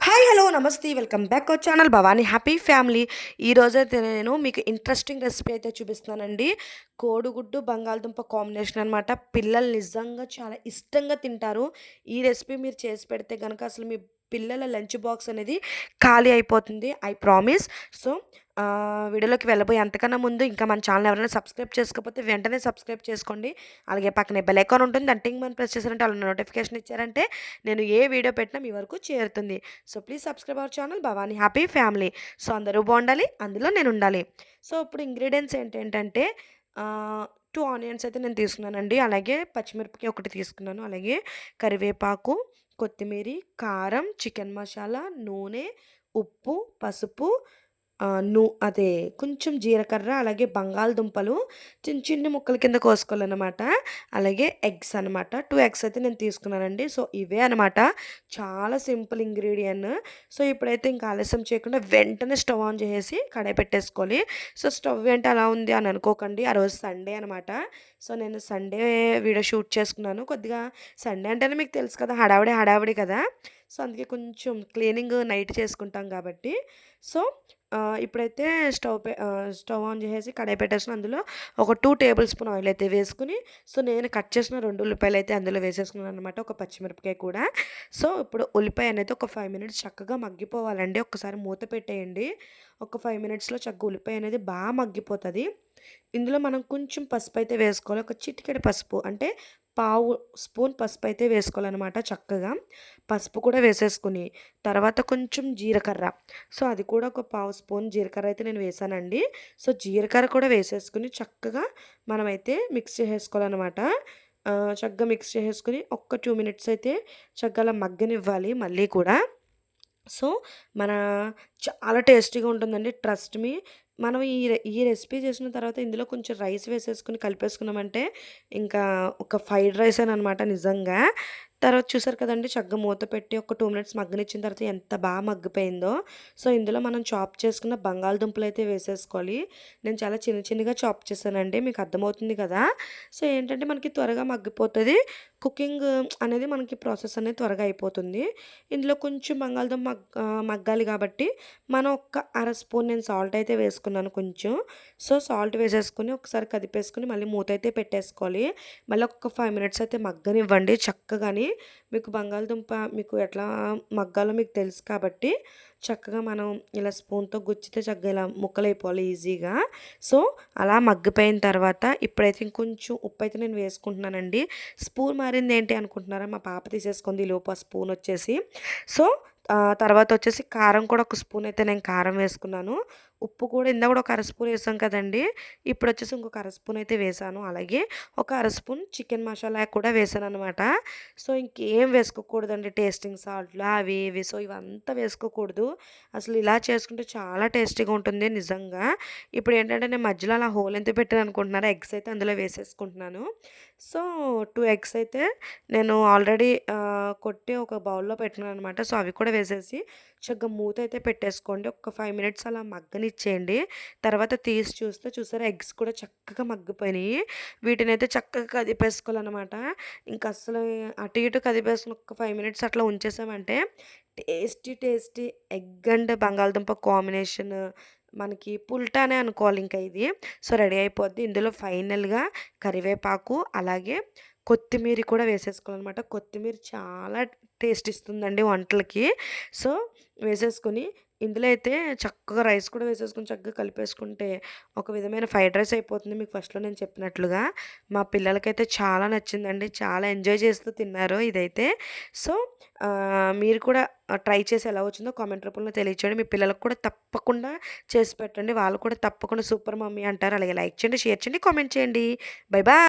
Hi hello నమస్తే welcome back our channel Bhavani happy family ఈరోజైతే నేను మీకు ఇంట్రెస్టింగ్ రెసిపీ అయితే చూపిస్తానండి కోడిగుడ్డు బంగాళదుంప కాంబినేషన్ అనమాట పిల్లలు నిజంగా చాలా ఇష్టంగా తింటారు. ఈ రెసిపీ మీరు చేసి పెడితే కనుక అసలు మీ పిల్లల లంచ్ బాక్స్ అనేది ఖాళీ అయిపోతుంది ఐ ప్రామిస్ సో వీడియోలోకి వెళ్ళబోయే అంతకన్నా ముందు ఇంకా మన ఛానల్ ఎవరైనా సబ్స్క్రైబ్ చేసుకోకపోతే వెంటనే సబ్స్క్రైబ్ చేసుకోండి. అలాగే పక్కనే బెల్ ఐకాన్ ఉంటుంది. దాని టింగ్ మనం ప్రెస్ చేశారంటే వాళ్ళు నోటిఫికేషన్ ఇచ్చారంటే నేను ఏ వీడియో పెట్టినా మీ వరకు చేరుతుంది. So please subscribe our channel Bhavani happy family so అందరూ బాగుండాలి అందులో నేను ఉండాలి. సో ఇప్పుడు ఇంగ్రీడియంట్స్ ఏంటంటే టూ ఆనియన్స్ అయితే నేను తీసుకున్నానండి. అలాగే పచ్చిమిరపకాయ ఒకటి తీసుకున్నాను. అలాగే కరివేపాకు కొత్తిమీర కారం చికెన్ మసాలా నూనె ఉప్పు పసుపు ను అదే కొంచెం జీలకర్ర అలాగే బంగాళదుంపలు చిన్న చిన్న ముక్కల కింద కోసుకోవాలన్నమాట. అలాగే ఎగ్స్ అనమాట టూ ఎగ్స్ అయితే నేను తీసుకున్నానండి. సో ఇవే అనమాట చాలా సింపుల్ ఇంగ్రీడియంట్. సో ఇప్పుడైతే ఇంకా ఆలస్యం చేయకుండా వెంటనే స్టవ్ ఆన్ చేసేసి కడాయి పెట్టేసుకోవాలి. సో స్టవ్ ఏంటి అలా ఉంది అని అనుకోకండి. ఆ రోజు సండే అనమాట సో నేను సండే వీడియో షూట్ చేసుకున్నాను. కొద్దిగా సండే అంటేనే మీకు తెలుసు కదా హడావిడి హడావిడి కదా. సో అందుకే కొంచెం క్లీనింగ్ నైట్ చేసుకుంటాం కాబట్టి. సో ఇప్పుడైతే స్టవ్ స్టవ్ ఆన్ చేసేసి కడాయి పెట్టేసిన అందులో ఒక టూ టేబుల్ స్పూన్ ఆయిల్ అయితే వేసుకుని సో నేను కట్ చేసిన రెండు ఉల్లిపాయలు అయితే అందులో వేసేసుకున్నాను అనమాట ఒక పచ్చిమిరపకాయ కూడా. సో ఇప్పుడు ఉల్లిపాయ అనేది ఒక ఫైవ్ మినిట్స్ చక్కగా మగ్గిపోవాలండి ఒకసారి మూత పెట్టేయండి. ఒక ఫైవ్ మినిట్స్లో చక్కగా ఉల్లిపాయ అనేది బాగా మగ్గిపోతుంది. ఇందులో మనం కొంచెం పసుపు అయితే వేసుకోవాలి ఒక చిటికెడు పసుపు అంటే పావు స్పూన్ పసుపు అయితే వేసుకోవాలన్నమాట చక్కగా. పసుపు కూడా వేసేసుకుని తర్వాత కొంచెం జీలకర్ర సో అది కూడా ఒక పావు స్పూన్ జీలకర్ర అయితే నేను వేసానండి. సో జీలకర్ర కూడా వేసేసుకుని చక్కగా మనమైతే మిక్స్ చేసేసుకోవాలన్నమాట. చక్కగా మిక్స్ చేసేసుకుని ఒక్క టూ మినిట్స్ అయితే చక్కగా మగ్గనివ్వాలి మళ్ళీ కూడా. సో మన చాలా టేస్టీగా ఉంటుందండి. ట్రస్ట్ మీ మనం ఈ ఈ రెసిపీ చేసిన తర్వాత ఇందులో కొంచెం రైస్ వేసేసుకుని కలిపేసుకున్నామంటే ఇంకా ఒక ఫ్రైడ్ రైస్ అని అనమాట నిజంగా. తర్వాత చూసారు కదండి చక్కగా మూత పెట్టి ఒక టూ మినిట్స్ మగ్గనిచ్చిన తర్వాత ఎంత బాగా మగ్గిపోయిందో. సో ఇందులో మనం చాప్ చేసుకున్న బంగాళదుంపలు అయితే వేసేసుకోవాలి. నేను చాలా చిన్న చిన్నగా చాప్ చేశానండి మీకు అర్థమవుతుంది కదా. సో ఏంటంటే మనకి త్వరగా మగ్గిపోతుంది. కుకింగ్ అనేది మనకి ప్రాసెస్ అనేది త్వరగా అయిపోతుంది. ఇందులో కొంచెం బంగాళదుంప మగ్ మగ్గాలి కాబట్టి మనం ఒక్క అర స్పూన్ నేను సాల్ట్ అయితే వేసుకున్నాను కొంచెం. సో సాల్ట్ వేసేసుకుని ఒకసారి కదిపేసుకుని మళ్ళీ మూత అయితే పెట్టేసుకోవాలి. మళ్ళీ ఒక ఫైవ్ మినిట్స్ అయితే మగ్గనివ్వండి చక్కగాని. మీకు బంగాళదుంప మీకు ఎట్లా మగ్గాలో మీకు తెలుసు కాబట్టి చక్కగా మనం ఇలా స్పూన్తో గుచ్చితే చక్కగా ఇలా ముక్కలైపోవాలి ఈజీగా. సో అలా మగ్గిపోయిన తర్వాత ఇప్పుడైతే ఇంకొంచెం ఉప్పు అయితే నేను వేసుకుంటున్నానండి. స్పూన్ మారింది ఏంటి అనుకుంటున్నారా? మా పాప తీసేసుకుంది లోపు స్పూన్ వచ్చేసి. సో తర్వాత వచ్చేసి కారం కూడా ఒక స్పూన్ అయితే నేను కారం వేసుకున్నాను. ఉప్పు కూడా ఇందా కూడా ఒక అర స్పూన్ వేసాం కదండి. ఇప్పుడు వచ్చేసి ఇంకొక అర స్పూన్ అయితే వేసాను. అలాగే ఒక అర స్పూన్ చికెన్ మసాలా కూడా వేసాను అనమాట సో ఇంకేం వేసుకోకూడదండి టేస్టింగ్ సాల్ట్లు అవి ఇవి. సో ఇవంతా వేసుకోకూడదు. అసలు ఇలా చేసుకుంటే చాలా టేస్టీగా ఉంటుంది నిజంగా. ఇప్పుడు ఏంటంటే నేను మధ్యలో అలా హోల్ ఎంత పెట్టాను అనుకుంటున్నారా? ఎగ్స్ అయితే అందులో వేసేసుకుంటున్నాను. సో టూ ఎగ్స్ అయితే నేను ఆల్రెడీ కొట్టి ఒక బౌల్లో పెట్టినాను అనమాట సో అవి కూడా వేసేసి చక్కగా మూత అయితే పెట్టేసుకోండి. ఒక ఫైవ్ మినిట్స్ అలా మగ్గని ఇచ్చేయండి. తర్వాత తీసి చూస్తే చూసారా ఎగ్స్ కూడా చక్కగా మగ్గిపోయినాయి. వీటిని అయితే చక్కగా కదిపేసుకోవాలన్నమాట. ఇంకా అసలు అటు ఇటు కదిపేసుకుని ఒక ఫైవ్ మినిట్స్ అట్లా ఉంచేసామంటే టేస్టీ టేస్టీ ఎగ్ అండ్ బంగాళదుంప కాంబినేషన్ మనకి పుల్టానే అనుకోవాలి ఇంకా ఇది. సో రెడీ అయిపోద్ది. ఇందులో ఫైనల్గా కరివేపాకు అలాగే కొత్తిమీర కూడా వేసేసుకోవాలన్నమాట. కొత్తిమీర చాలా టేస్ట్ ఇస్తుందండి వంటలకి. సో వేసేసుకొని ఇందులో అయితే చక్కగా రైస్ కూడా వేసేసుకుని చక్కగా కలిపేసుకుంటే ఒక విధమైన ఫ్రైడ్ రైస్ అయిపోతుంది మీకు ఫస్ట్లో నేను చెప్పినట్లుగా. మా పిల్లలకైతే చాలా నచ్చిందండి. చాలా ఎంజాయ్ చేస్తూ తిన్నారు ఇదైతే. సో మీరు కూడా ట్రై చేసి ఎలా వచ్చిందో కామెంట్ రూపంలో తెలియచేయండి. మీ పిల్లలకు కూడా తప్పకుండా చేసి పెట్టండి. వాళ్ళు కూడా తప్పకుండా సూపర్ మమ్మీ అంటారు. అలాగే లైక్ చేయండి షేర్ చేయండి కామెంట్ చేయండి. Bye bye